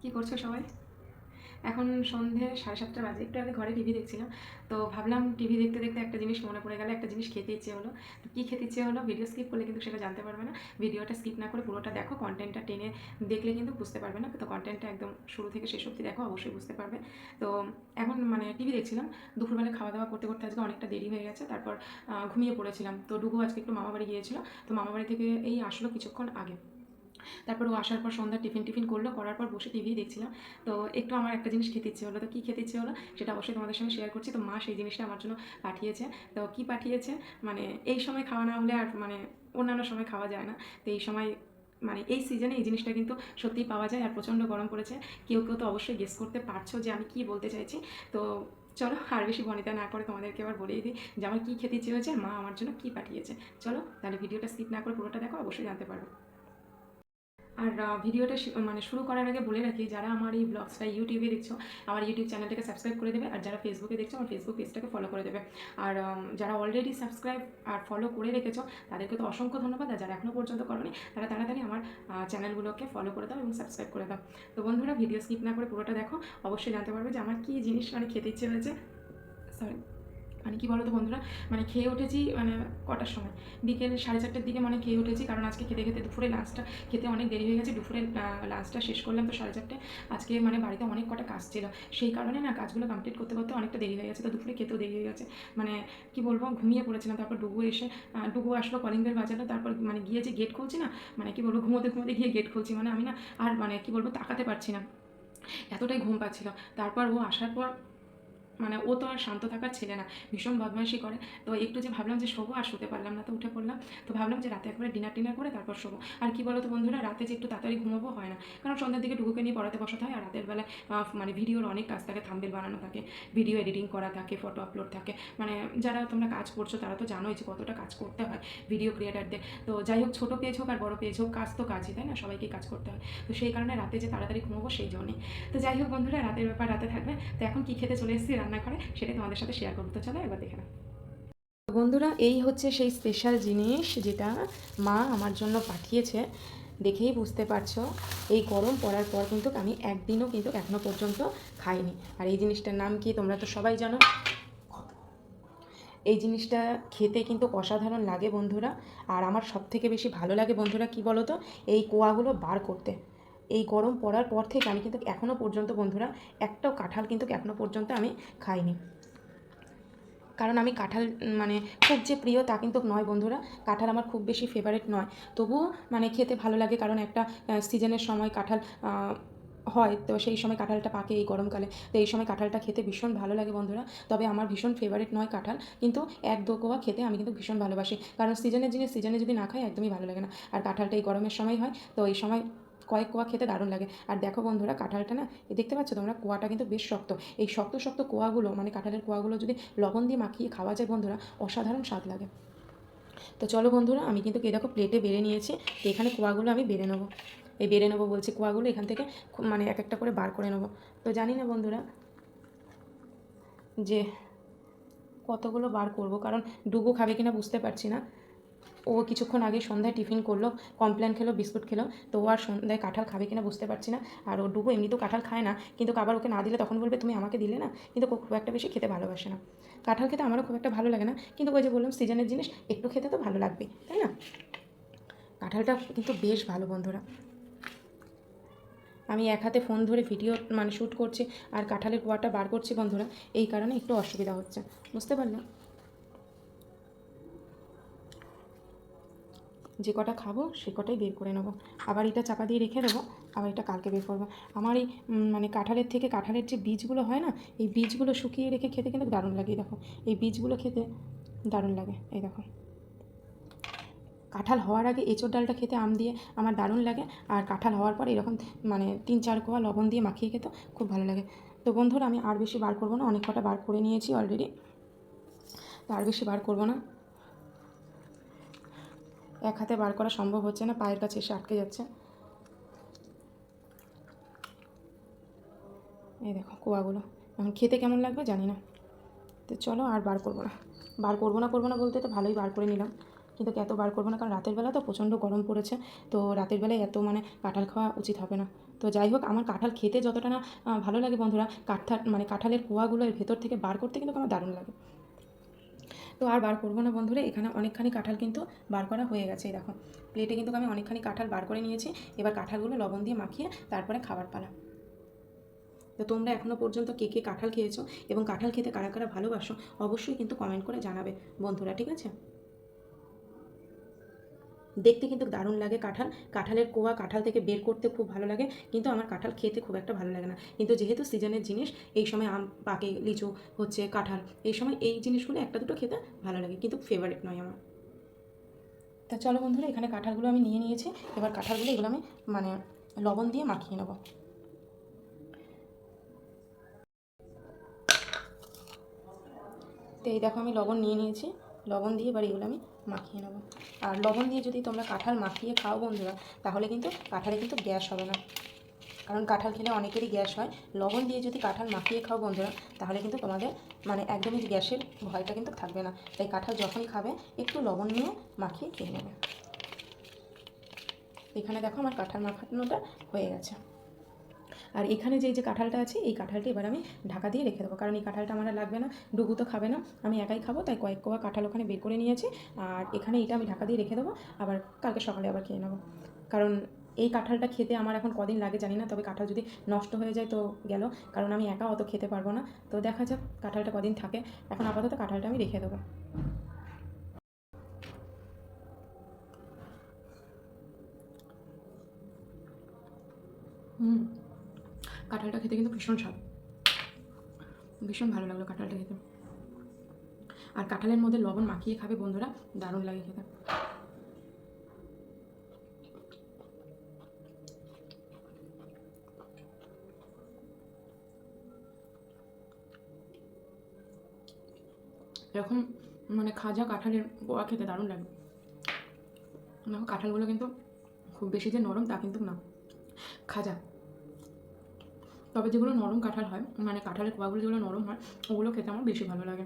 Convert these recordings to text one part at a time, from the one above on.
কি করছ সবাই? এখন সন্ধে সাড়ে সাতটা বাজে, একটু আগে ঘরে টিভি দেখছিলাম, তো ভাবলাম টিভি দেখতে দেখতে একটা জিনিস মনে পড়ে গেল, একটা জিনিস খেতে ইচ্ছে হলো। তো কী খেতে ইচ্ছে হলো ভিডিও স্কিপ করলে কিন্তু সেটা জানতে পারবে না, ভিডিওটা স্কিপ না করে পুরোটা দেখো কন্টেন্টটা টেনে দেখলে কিন্তু বুঝতে পারবে না, তো কন্টেন্টটা একদম শুরু থেকে শেষ অবধি দেখো, অবশ্যই বুঝতে পারবে। তো এখন মানে টিভি দেখছিলাম, দুপুরবেলা খাওয়া দাওয়া করতে করতে আজকে অনেকটা দেরি হয়ে গেছে, তারপর ঘুমিয়ে পড়েছিলাম। তো ডুবু আজকে একটু মামাবাড়ি গিয়েছিল, তো মামাবাড়ি থেকে এই আসলো কিছুক্ষণ আগে। তারপর ও আসার পর সন্ধ্যা টিফিন টিফিন করল, করার পর বসে টিভি দেখছিলাম। তো একটু আমার একটা জিনিস খেতে ইচ্ছে হলো। তো কী খেতে ইচ্ছে হলো? সেটা অবশ্যই তোমাদের সঙ্গে শেয়ার করছি। তো মা সেই জিনিসটা আমার জন্য পাঠিয়েছে। তো কি পাঠিয়েছে? মানে এই সময় খাওয়া না হলে আর মানে অন্যান্য সময় খাওয়া যায় না। তো এই সময় মানে এই সিজনে এই জিনিসটা কিন্তু সত্যিই পাওয়া যায় আর প্রচণ্ড গরম পড়েছে। কেউ কেউ তো অবশ্যই গেস করতে পারছ যে আমি কি বলতে চাইছি। তো চলো আর বেশি বনিতা না করে তোমাদেরকে এবার বলেই দিই যে আমার কী খেতে ইচ্ছে হয়েছে, মা আমার জন্য কী পাঠিয়েছে। চলো তাহলে ভিডিওটা স্কিপ না করে পুরোটা দেখো, অবশ্যই জানতে পারবে। আর ভিডিওটা মানে শুরু করার আগে বলে রাখি, যারা আমার এই ব্লগসটা ইউটিউবে দেখছ, আমার ইউটিউব চ্যানেলটাকে সাবস্ক্রাইব করে দেবে, আর যারা ফেসবুকে দেখছ, আমার ফেসবুক পেজটাকে ফলো করে দেবে। আর যারা অলরেডি সাবস্ক্রাইব আর ফলো করে রেখেছো, তাদেরকে তো অসংখ্য ধন্যবাদ, আর যারা এখনও পর্যন্ত করনি, তারা তাড়াতাড়ি আমার চ্যানেলগুলোকে ফলো করে দাও এবং সাবস্ক্রাইব করে দাও। তো বন্ধুরা ভিডিও স্কিপ না করে পুরোটা দেখো। অবশ্যই জানতে পারবে যে আমার কী জিনিস মানে খেতে ইচ্ছে হয়েছে। সরি মানে কি বলো তো বন্ধুরা? মানে খেয়ে উঠেছি মানে কটার সময়? বিকেল সাড়ে চারটের দিকে মানে খেয়ে উঠেছি, কারণ আজকে খেতে খেতে দুপুরে লাঞ্চটা খেতে অনেক দেরি হয়ে গেছে, দুপুরে লাঞ্চটা শেষ করলাম তো সাড়ে চারটে। আজকে মানে বাড়িতে অনেক কটা কাজ ছিল। সেই কারণে না কাজগুলো কমপ্লিট করতে করতে অনেকটা দেরি হয়ে গেছে, তো দুপুরে খেতেও দেরি হয়ে গেছে। মানে কি বলব, ঘুমিয়ে পড়েছিলাম, তারপর ডুবু এসে ডুবু আসলো কলিং বেল বাজালো তারপর মানে গিয়ে যে গেট খুলছি না মানে কি বলব, ঘুমোতে ঘুমোতে গিয়ে গেট খুলছি। মানে আমি না আর মানে কি বলব, তাকাতে পারছি না। এতটাই ঘুম পাচ্ছিল। তারপর ও আসার পর মানে ও তো আর শান্ত থাকার ছেলে না, ভীষণ বদমাইশি করে। তো একটু যে ভাবলাম যে শোবো আর শুতে পারলাম না, তো উঠে পড়লাম। তো ভাবলাম যে রাতে একবারে ডিনার টিনার করে তারপর শোবো। আর কি বলো তো বন্ধুরা, রাতে যে একটু তাড়াতাড়ি ঘুমাবো হয় না। কারণ সন্ধ্যার দিকে ডুগুকে নিয়ে পড়াতে বসাতে হয়, আর রাতের বেলায় মানে ভিডিওর অনেক কাজ থাকে, থাম্বেল বানানো থাকে, ভিডিও এডিটিং করা থাকে ফটো আপলোড থাকে। মানে যারা তোমরা কাজ করছ, তারা তো জানোই যে কতটা কাজ করতে হয় ভিডিও ক্রিয়েটারদের তো যাই হোক, ছোটো পেজ হোক আর বড় পেজ হোক, কাজ তো কাজই, তাই না? সবাইকে কাজ করতে হয়। তো সেই কারণে রাতে যে তাড়াতাড়ি ঘুমাবো, সেই জন্যই তো যাই হোক বন্ধুরা, রাতের ব্যাপার রাতে থাকবে। তো এখন কি খেতে চলে এসেছি? রান্নাঘরে সেটাই তোমাদের সাথে শেয়ার করতে চলো একবার দেখে নাও। বন্ধুরা, এই হচ্ছে সেই স্পেশাল জিনিস যেটা মা আমার জন্য পাঠিয়েছে। দেখেই বুঝতে পারছ, এই গরম পড়ার পর কিন্তু আমি একদিনও কিন্তু এখনও পর্যন্ত খাইনি। আর এই জিনিসটার নাম কি তোমরা তো সবাই জানো? এই জিনিসটা খেতে কিন্তু অসাধারণ লাগে বন্ধুরা। আর আমার সব থেকে বেশি ভালো লাগে বন্ধুরা কি বলো তো এই কোয়াগুলো বার করতে। এই গরম পড়ার পর থেকে আমি কিন্তু এখনও পর্যন্ত বন্ধুরা একটাও কাঁঠাল কিন্তু এখনও পর্যন্ত আমি খাইনি। কারণ আমি কাঁঠাল মানে খুব যে প্রিয় তা কিন্তু নয় বন্ধুরা। কাঁঠাল আমার খুব বেশি ফেভারিট নয়। তবুও মানে খেতে ভালো লাগে কারণ একটা সিজনের সময় কাঁঠাল হয়। তো সেই সময় কাঁঠালটা পাকে এই গরমকালে। তো এই সময় কাঁঠালটা খেতে ভীষণ ভালো লাগে বন্ধুরা। তবে আমার ভীষণ ফেভারিট নয় কাঁঠাল। কিন্তু এক দো কোয়া খেতে আমি কিন্তু ভীষণ ভালোবাসি। কারণ সিজনের জিনিস সিজনে যদি না খাই একদমই ভালো লাগে না। আর কাঁঠালটা এই গরমের সময় হয়। তো এই সময় কয়েক কোয়া খেতে দারুণ লাগে। আর দেখো বন্ধুরা, কাঁঠালটা না এই দেখতে পাচ্ছ তোমরা? কোয়াটা কিন্তু বেশ শক্ত। এই শক্ত শক্ত কোয়াগুলো মানে কাঁঠালের কোয়াগুলো যদি লবণ দিয়ে মাখিয়ে খাওয়া যায় বন্ধুরা, অসাধারণ স্বাদ লাগে। তো চলো বন্ধুরা, আমি কিন্তু এই দেখো প্লেটে বেড়ে নিয়েছি। তো এখানে কোয়াগুলো আমি বেড়ে নেব। এই বেড়ে নেব বলছি কোয়াগুলো, এখান থেকে মানে এক একটা করে বার করে নেব। তো জানি না বন্ধুরা যে কতগুলো বার করব, কারণ ডুবু খাবে কিনা বুঝতে পারছি না। ও কিছুক্ষণ আগে সন্ধ্যায় টিফিন করল, কমপ্লেন খেলো, বিস্কুট খেলো, তো ও আর সন্ধ্যায় কাঁঠাল খাবে কিনা বুঝতে পারছি না। আর ও ডুবো এমনিতেও কাঁঠাল খায় না, কিন্তু আবার ওকে না দিলে তখন বলবে, তুমি আমাকে দিলে না? কিন্তু ও খুব একটা বেশি খেতে ভালোবাসে না। কাঁঠাল খেতে আমারও খুব একটা ভালো লাগে না, কিন্তু ওই যে বললাম সিজনের জিনিস, একটু খেতে তো ভালো লাগবে, তাই না? কাঁঠালটা কিন্তু বেশ ভালো বন্ধুরা। আমি এক হাতে ফোন ধরে ভিডিও মানে শ্যুট করছি, আর কাঁঠালের কোয়াটা বার করছি বন্ধুরা, এই কারণে একটু অসুবিধা হচ্ছে, বুঝতে পারলাম যে কটা খাব সে কটাই বের করে নেব। আবার এটা চাপা দিয়ে রেখে দেবো, আবার এটা কালকে বের করব। আমার এই মানে কাঁঠালের থেকে কাঁঠালের যে বীজগুলো হয় না, এই বীজগুলো শুকিয়ে রেখে খেতে কিন্তু দারুণ লাগে, দেখো। এই বীজগুলো খেতে দারুণ লাগে, এই দেখো। কাঁঠাল হওয়ার আগে এঁচোর ডালটা খেতে আম দিয়ে আমার দারুণ লাগে, আর কাঁঠাল হওয়ার পর এরকম মানে তিন চার কোয়া লবণ দিয়ে মাখিয়ে খেতে খুব ভালো লাগে। তো বন্ধুরা, আমি আর বেশি বার করব না, অনেক কটা বার করে নিয়েছি অলরেডি তো আর বেশি বার করব না। এক হাতে বার করা সম্ভব হচ্ছে না, পায়ের কাছে এসে আটকে যাচ্ছে। এই দেখো কোয়াগুলো। এখন খেতে কেমন লাগবে জানি না। তো চলো আর বার করব না। বার করব না করব না বলতে তো ভালোই বার করে নিলাম। কিন্তু এত বার করব না, কারণ রাতের বেলা তো প্রচণ্ড গরম পড়েছে। তো রাতের বেলায় এত মানে কাঁঠাল খাওয়া উচিত হবে না। তো যাই হোক, আমার কাঁঠাল খেতে যতটা না ভালো লাগে বন্ধুরা, কাঁঠাল মানে কাঁঠালের কোয়াগুলো এর ভেতর থেকে বার করতে কিন্তু আমার দারুণ লাগে। তো আর বার করব না বন্ধুরা, এখানে অনেকখানি কাঁঠাল কিন্তু বার করা হয়ে গেছে দেখো। প্লেটে কিন্তু আমি অনেকখানি কাঁঠাল বার করে নিয়েছি। এবার কাঁঠালগুলো লবণ দিয়ে মাখিয়ে তারপরে খাবার পালা। তো তোমরা এখনও পর্যন্ত কে কে কাঁঠাল খেয়েছো এবং কাঁঠাল খেতে কারা কারা ভালোবাসো, অবশ্যই কিন্তু কমেন্ট করে জানাবে বন্ধুরা, ঠিক আছে? দেখতে কিন্তু দারুণ লাগে কাঁঠাল। কাঁঠালের কোয়া কাঁঠাল থেকে বের করতে খুব ভালো লাগে। কিন্তু আমার কাঁঠাল খেতে খুব একটা ভালো লাগে না। কিন্তু যেহেতু সিজনের জিনিস, এই সময় আম, পাকে, লিচু হচ্ছে, কাঁঠাল, এই সময় এই জিনিসগুলো একটা দুটো খেতে ভালো লাগে। কিন্তু ফেভারিট নয় আমার। তা চলো বন্ধুরা, এখানে কাঁঠালগুলো আমি নিয়ে নিয়েছি। এবার কাঁঠালগুলো এগুলো আমি মানে লবণ দিয়ে মাখিয়ে নেব। তো এই দেখো আমি লবণ নিয়ে নিয়েছি। লবণ দিয়ে এবার এগুলো আমি মাখিয়ে নেব। আর লবণ দিয়ে যদি তোমরা কাঁঠাল মাখিয়ে খাও বন্ধুরা, তাহলে কিন্তু কাঁঠালে কিন্তু গ্যাস হবে না। কারণ কাঁঠাল খেলে অনেকেরই গ্যাস হয়। লবণ দিয়ে যদি কাঁঠাল মাখিয়ে খাও বন্ধুরা, তাহলে কিন্তু তোমাদের মানে একদমই গ্যাসের ভয়টা কিন্তু থাকবে না। তাই কাঁঠাল যখনই খাবে, একটু লবণ নিয়ে মাখিয়ে খেয়ে নেবে। এখানে দেখো আমার কাঁঠাল মাখানোটা হয়ে গেছে। আর এখানে যে যে কাঁঠালটা আছে, এই কাঁঠালটা এবার আমি ঢাকা দিয়ে রেখে দেবো। কারণ এই কাঁঠালটা আমার লাগবে না, ডুগু তো খাবে না, আমি একাই খাব, তাই কয়েক কোয়া কাঁঠাল ওখানে বের করে নিয়েছি। আর এখানে এটা আমি ঢাকা দিয়ে রেখে দেবো, আবার কালকে সকালে আবার খেয়ে নেব। কারণ এই কাঁঠালটা খেতে আমার এখন কদিন লাগে জানি না, তবে কাঁঠাল যদি নষ্ট হয়ে যায় তো গেল, কারণ আমি একা অত খেতে পারব না। তো দেখা যাক কাঁঠালটা কদিন থাকে। এখন আপাতত কাঁঠালটা আমি রেখে দেবো। হুম। কাঁঠালটা খেতে কিন্তু ভীষণ স্বাদ। ভীষণ ভালো লাগল কাঁঠালটা খেতে। আর কাঁঠালের মধ্যে লবণ মাখিয়ে খাবে বন্ধুরা, দারুণ লাগে খেতে। এরকম মানে খাজা কাঁঠালের গোয়া খেতে দারুণ লাগে। দেখো, কাঁঠালগুলো কিন্তু খুব বেশি যে নরম তা কিন্তু না। খাজা তবে যেগুলো নরম কাঁঠাল হয় মানে কাঁঠালের কোয়াগুলো যেগুলো নরম হয়, ওগুলো খেতে আমার বেশি ভালো লাগে।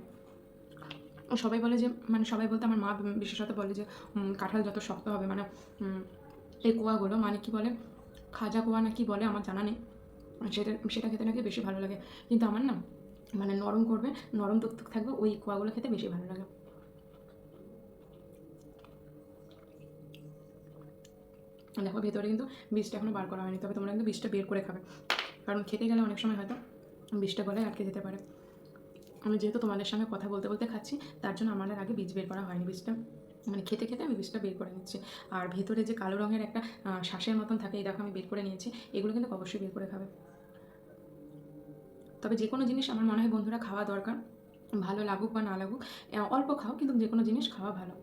ও সবাই বলে যে মানে সবাই বলতে আমার মা বিশেষত বলে যে কাঁঠাল যত শক্ত হবে মানে এই কোয়াগুলো মানে কি বলে, খাজা কোয়া না কি বলে আমার জানা নেই। সেটা সেটা খেতে নাকি বেশি ভালো লাগে। কিন্তু আমার না মানে নরম করবে, নরম টুকটুক থাকবে, ওই কোয়াগুলো খেতে বেশি ভালো লাগে। দেখো, ভেতরে কিন্তু বীজটা এখনও বার করা হয়নি, তবে তোমরা কিন্তু বীজটা বের করে খাবে। কারণ খেতে গেলে অনেক সময় হয়তো বীজটা গলায় আটকে যেতে পারে। আমি যেহেতু তোমাদের সঙ্গে কথা বলতে বলতে খাচ্ছি, তার জন্য আমার আগে বীজ বের করা হয়নি। বীজটা মানে খেতে খেতে আমি বীজটা বের করে নিচ্ছি। আর ভেতরে যে কালো রঙের একটা শ্বাসের মতন থাকে, এই দেখো আমি বের করে নিয়েছি, এগুলো কিন্তু অবশ্যই বের করে খাবে। তবে যে কোনো জিনিস আমার মনে হয় বন্ধুরা খাওয়া দরকার, ভালো লাগুক বা না লাগুক অল্প খাও, কিন্তু যে কোনো জিনিস খাওয়া ভালো।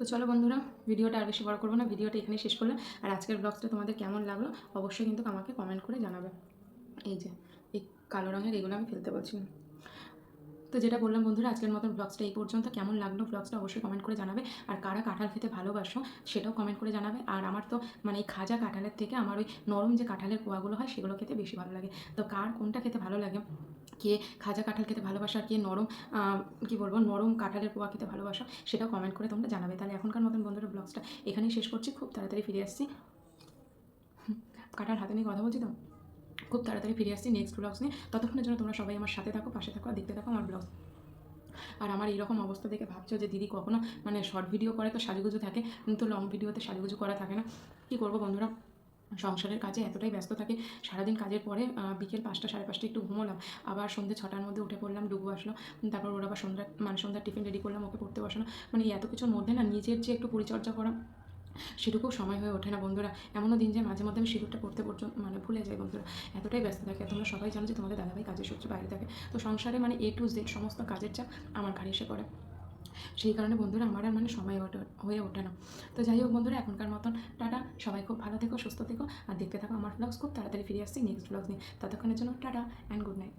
তো চলো বন্ধুরা, ভিডিওটা আর বেশি বড় করব না, ভিডিওটা এখানে শেষ করলাম। আর আজকের ব্লগসটা তোমাদের কেমন লাগল? অবশ্যই কিন্তু আমাকে কমেন্ট করে জানাবে। এই যে, এই কালো রঙের এগুলো আমি ফেলতে বলছি। তো যেটা বললাম বন্ধুরা, আজকের মতন ব্লগসটা এই পর্যন্ত। কেমন লাগল ব্লগসটা অবশ্যই কমেন্ট করে জানাবে। আর কারা কাঁঠাল খেতে ভালোবাসো, সেটাও কমেন্ট করে জানাবে। আর আমার তো মানে এই খাজা কাঁঠালের থেকে আমার ওই নরম যে কাঁঠালের কোয়াগুলো হয়, সেগুলো খেতে বেশি ভালো লাগে। তো কার কোনটা খেতে ভালো লাগে? কে খাজা কাঁঠাল খেতে ভালোবাসা আর কে নরম কি বলব, নরম কাঁঠালের পোয়া খেতে ভালোবাসা, সেটাও কমেন্ট করে তোমরা জানাবে। তাহলে এখনকার মতন বন্ধুরা ব্লগসটা এখানেই শেষ করছি। খুব তাড়াতাড়ি ফিরে আসছি। কাঁঠাল হাতে নিয়ে কথা বলছি তো? খুব তাড়াতাড়ি ফিরে আসছি নেক্সট ব্লগস নিয়ে। ততক্ষণের জন্য তোমরা সবাই আমার সাথে থাকো, পাশে থাকো আর দেখতে থাকো আমার ব্লগ আর আমার এরকম অবস্থা দেখে ভাবছ যে দিদি কখনো মানে শর্ট ভিডিও করে তো সাজুগুজু থাকে কিন্তু লং ভিডিওতে সাজুগুজু করা থাকে না। কী করব বন্ধুরা? সংসারের কাজে এতটাই ব্যস্ত থাকে, সারাদিন কাজের পরে বিকেল পাঁচটা, সাড়ে পাঁচটা একটু ঘুমোলাম, আবার সন্ধ্যে ছটার মধ্যে উঠে পড়লাম, ডুবু আসলো, তারপর ওর আবার সন্ধ্যা মানে সন্ধ্যার টিফিন রেডি করলাম, ওকে পড়তে বসানো মানে এত কিছুর মধ্যে না নিজের যে একটু পরিচর্যা করা সেটুকু সময় হয়ে ওঠে না বন্ধুরা। এমনও দিন যে মাঝে মধ্যে আমি সিঁদুরটা পড়তে পর্যন্ত মানে ভুলে যাই বন্ধুরা, এতটাই ব্যস্ত থাকে। তোমরা সবাই জানো যে তোমাদের দাদাভাই কাজের সূত্রে বাইরে থাকে। তো সংসারে মানে এ টু জেড সমস্ত কাজের চাপ আমার ঘাড়ে এসে পড়ে। সেই কারণে বন্ধুরা আমার আর মানে সময় হয়ে ওঠে না। তো যাই হোক বন্ধুরা, এখনকার মতন টাটা। সবাই খুব ভালো থেকো, সুস্থ থেকো, আর দেখতে থাকো আমার ব্লগস খুব তাড়াতাড়ি ফিরে আসছি নেক্সট ব্লগস নিয়ে। ততক্ষণের জন্য টাটা অ্যান্ড গুড নাইট